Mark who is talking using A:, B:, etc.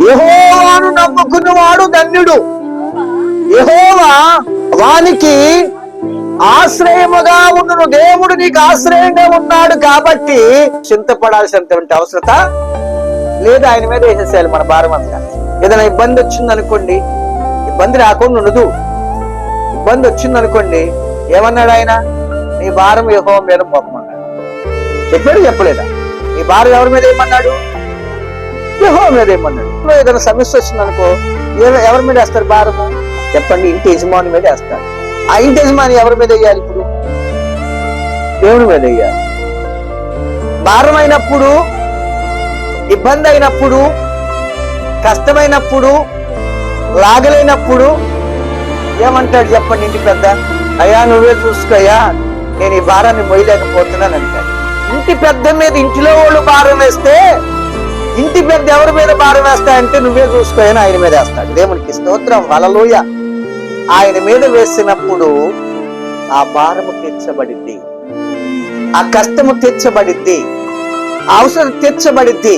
A: యెహోవాను నమ్ముకున్నవాడు ధన్యుడు. యహోవా వానికి ఆశ్రయముగా ఉన్నను. దేవుడు నీకు ఆశ్రయంగా ఉన్నాడు కాబట్టి చింతపడాల్సినటువంటి అవసరత లేదు. ఆయన మీద వేసేసేయాలి మన భారం అంతా. ఏదైనా ఇబ్బంది వచ్చింది అనుకోండి ఇబ్బంది రాకుండా ఉండదు. ఇబ్బంది వచ్చింది అనుకోండి ఏమన్నాడు ఆయన? నీ భారం యహోవ మీద మోపమన్నాడు. చెప్పాడు చెప్పలేదా? నీ భారం ఎవరి మీద ఏమన్నాడు యెహోవా మీద ఏమన్నాడు? ఏదైనా సమస్య వచ్చింది అనుకో ఎవరి మీద వేస్తారు భారము? చెప్పండి ఇంటి యజమాని మీద వేస్తారు. ఆ ఇంటి యజమాని ఎవరి మీద వేయాలి ఇప్పుడు? దేవుని మీద వేయాలి. భారం అయినప్పుడు ఇబ్బంది అయినప్పుడు కష్టమైనప్పుడు లాగలేనప్పుడు ఏమంటాడు చెప్పండి ఇంటి పెద్ద? అయ్యా నువ్వే చూసుకోయా నేను ఈ భారాన్ని మొయ్యలేకపోతున్నాను అంటాడు. ఇంటి పెద్ద మీద ఇంటిలో వాళ్ళు భారం వేస్తే ఇంటి పెద్ద ఎవరి మీద భారం వేస్తాయంటే నువ్వే చూసుకోయని ఆయన మీద వేస్తాడు. దేవునికి స్తోత్రం. వలలోయ ఆయన మీద వేసినప్పుడు ఆ భారము తీర్చబడిద్ది ఆ కష్టము తీర్చబడిద్ది ఆ అవసరం తీర్చబడిద్ది